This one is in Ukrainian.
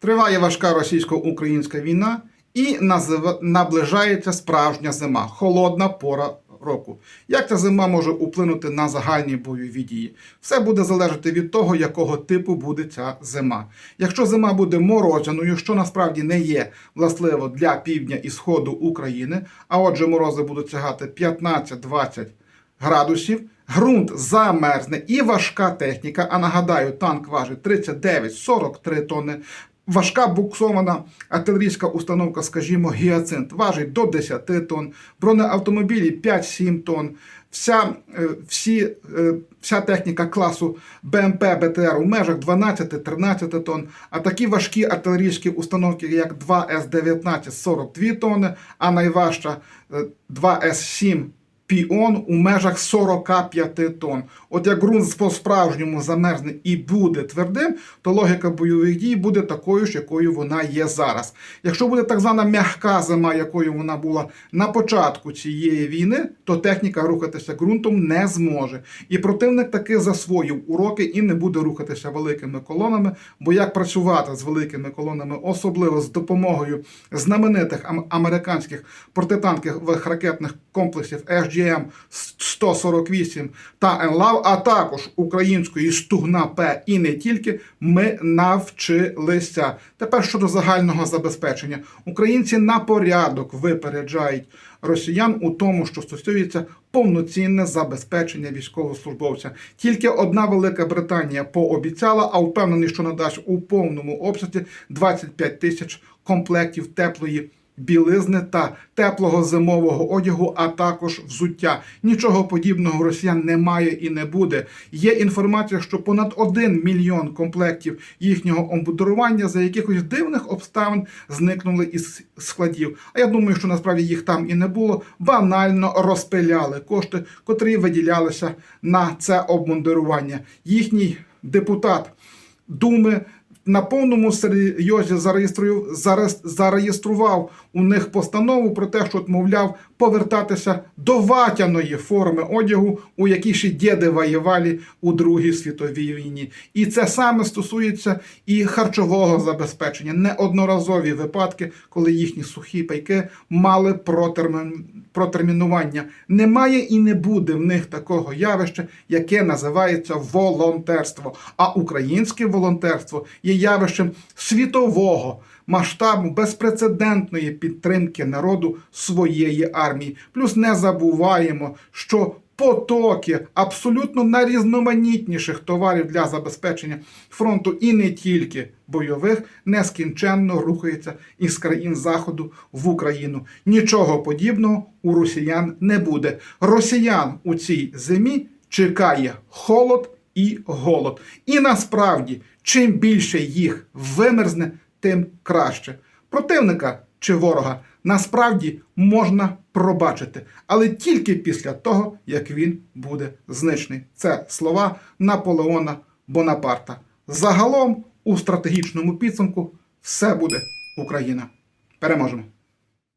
Триває важка російсько-українська війна і наближається справжня зима, холодна пора року. Як ця зима може вплинути на загальні бойові дії? Все буде залежати від того, якого типу буде ця зима. Якщо зима буде морозяною, що насправді не є властиво для півдня і сходу України, а отже, морози будуть сягати 15-20 градусів. Ґрунт замерзне і важка техніка. А нагадаю, танк важить 39-43 тонни. Важка буксована артилерійська установка, скажімо, гіацинт, важить до 10 тонн, бронеавтомобілі 5-7 тонн. Вся, е, всі, е, вся техніка класу БМП БТР у межах 12-13 тонн, а такі важкі артилерійські установки, як 2С-19 42 тонни, а найважча е, 2С-7 Піон у межах 45 тонн. От як ґрунт по-справжньому замерзне і буде твердим, то логіка бойових дій буде такою ж, якою вона є зараз. Якщо буде так звана м'яка зима, якою вона була на початку цієї війни, то техніка рухатися ґрунтом не зможе. І противник таки засвоїв уроки і не буде рухатися великими колонами. Бо як працювати з великими колонами, особливо з допомогою знаменитих американських протитанкових ракетних комплексів HGM 148 та ЕНЛАВ, а також української стугна П і не тільки, ми навчилися. Тепер щодо загального забезпечення, українці на порядок випереджають росіян у тому, що стосується повноцінне забезпечення військовослужбовця. Тільки одна Велика Британія пообіцяла, а впевнений, що надасть у повному обсязі 25 тисяч комплектів теплої білизни та теплого зимового одягу, а також взуття. Нічого подібного росіян немає і не буде. Є інформація, що понад 1 мільйон комплектів їхнього обмундирування за якихось дивних обставин зникнули із складів. А я думаю, що насправді їх там і не було. Банально розпиляли кошти, котрі виділялися на це обмундирування. Їхній депутат Думи на повному серйозі зареєстрував у них постанову про те, що, мовляв, повертатися до ватяної форми одягу, у якій ще діди воювали у Другій світовій війні. І це саме стосується і харчового забезпечення. Неодноразові випадки, коли їхні сухі пайки мали протермін- протермінування. Немає і не буде в них такого явища, яке називається волонтерство. А українське волонтерство є явищем світового масштабу безпрецедентної підтримки народу своєї армії. Плюс не забуваємо, що потоки абсолютно найрізноманітніших товарів для забезпечення фронту і не тільки бойових нескінченно рухаються із країн Заходу в Україну. Нічого подібного у росіян не буде. Росіян у цій зимі чекає холод і голод. І насправді, чим більше їх вимерзне, тим краще. Противника чи ворога насправді можна пробачити, але тільки після того, як він буде знищений. Це слова Наполеона Бонапарта. Загалом у стратегічному підсумку все буде Україна. Переможемо!